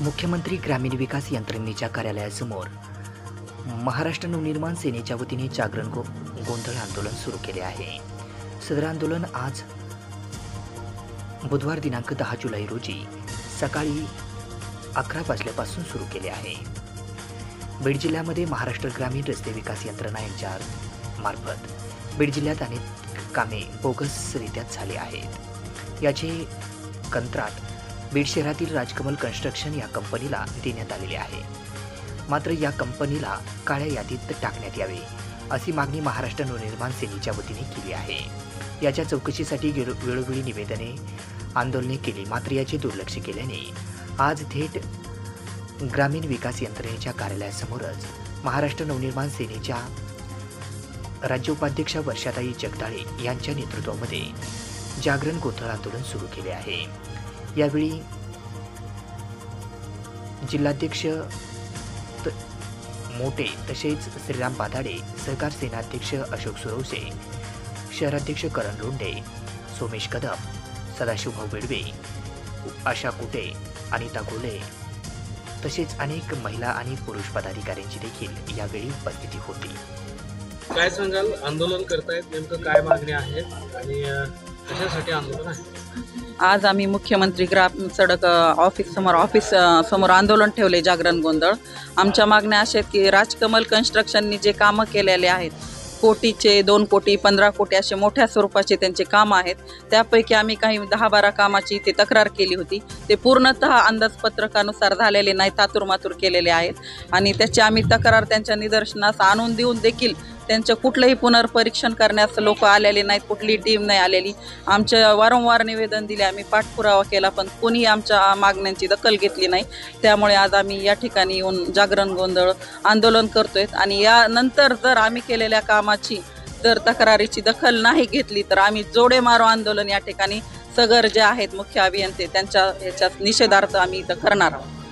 मुख्यमंत्री ग्रामीण विकास यंत्रणेच्या कार्यालयासमोर महाराष्ट्र नवनिर्माण सेनेच्या वतीने जागरण गो गोंधळ आंदोलन सुरू केले आहे. सदर आंदोलन आज बुधवार दिनांक दहा जुलै रोजी सकाळी अकरा वाजल्यापासून सुरू केले आहे. बीड जिल्ह्यामध्ये महाराष्ट्र ग्रामीण रस्ते विकास यंत्रणा यांच्या मार्फत बीड जिल्ह्यात अनेक कामे बोगसरित्या झाली आहेत. याचे कंत्राट बीड शहरातील राजकमल कन्स्ट्रक्शन या कंपनीला देण्यात आलेले आहे. मात्र या कंपनीला काळ्या यादीत टाकण्यात यावे अशी मागणी महाराष्ट्र नवनिर्माण सेनेच्या वतीने केली आहे. याच्या चौकशीसाठी गेलो- वेळोवेळी निवेदने आंदोलने केली मात्र याचे दुर्लक्ष केल्याने आज थेट ग्रामीण विकास यंत्रणेच्या कार्यालयासमोरच महाराष्ट्र नवनिर्माण सेनेच्या राज्य उपाध्यक्षा वर्षाताई जगदाळे यांच्या नेतृत्वामध्ये जागरण गोंधळ आंदोलन सुरू केले आहे. यावेळी जिल्हाध्यक्ष त- मोटे तसेच श्रीराम पाधाडे सहकार सेनाध्यक्ष अशोक सुरवसे शहराध्यक्ष करण लोंढे सोमेश कदम सदाशिवभाऊ बेडवे आशा कुटे अनिता गोले तसेच अनेक महिला आणि पुरुष पदाधिकाऱ्यांची देखील यावेळी उपस्थिती होती. काय सांगाल? आंदोलन करतायत नेमकं काय मागण्या आहेत आणि कशासाठी आंदोलन आहे? आज आम्ही मुख्यमंत्री ग्राम सडक ऑफिस समोर ऑफिस समोर आंदोलन ठेवले जागरण गोंधळ. आमच्या मागण्या अशा आहेत की राजकमल कन्स्ट्रक्शननी जे कामं केलेले आहेत कोटीचे दोन कोटी पंधरा कोटी असे मोठ्या स्वरूपाचे त्यांचे कामं आहेत. त्यापैकी आम्ही काही दहा बारा कामाची ते तक्रार केली होती. ते पूर्णतः अंदाजपत्रकानुसार झालेले नाही तातुरमातूर केलेले आहेत. आणि त्याची आम्ही तक्रार त्यांच्या निदर्शनास आणून देऊन देखील त्यांचं कुठलंही पुनर्परीक्षण करण्यास लोक आलेले नाहीत कुठली टीम नाही आलेली. आमच्या वारंवार निवेदन दिले आम्ही पाठपुरावा केला पण कोणीही आमच्या मागण्यांची दखल घेतली नाही. त्यामुळे आज आम्ही या ठिकाणी येऊन जागरण गोंधळ आंदोलन करतोय आणि यानंतर जर आम्ही केलेल्या कामाची जर तक्रारीची दखल नाही घेतली तर आम्ही जोडे मारो आंदोलन या ठिकाणी सगर जे आहेत मुख्य अभियंते त्यांच्या ह्याच्यात निषेधार्थ आम्ही इथं करणार आहोत.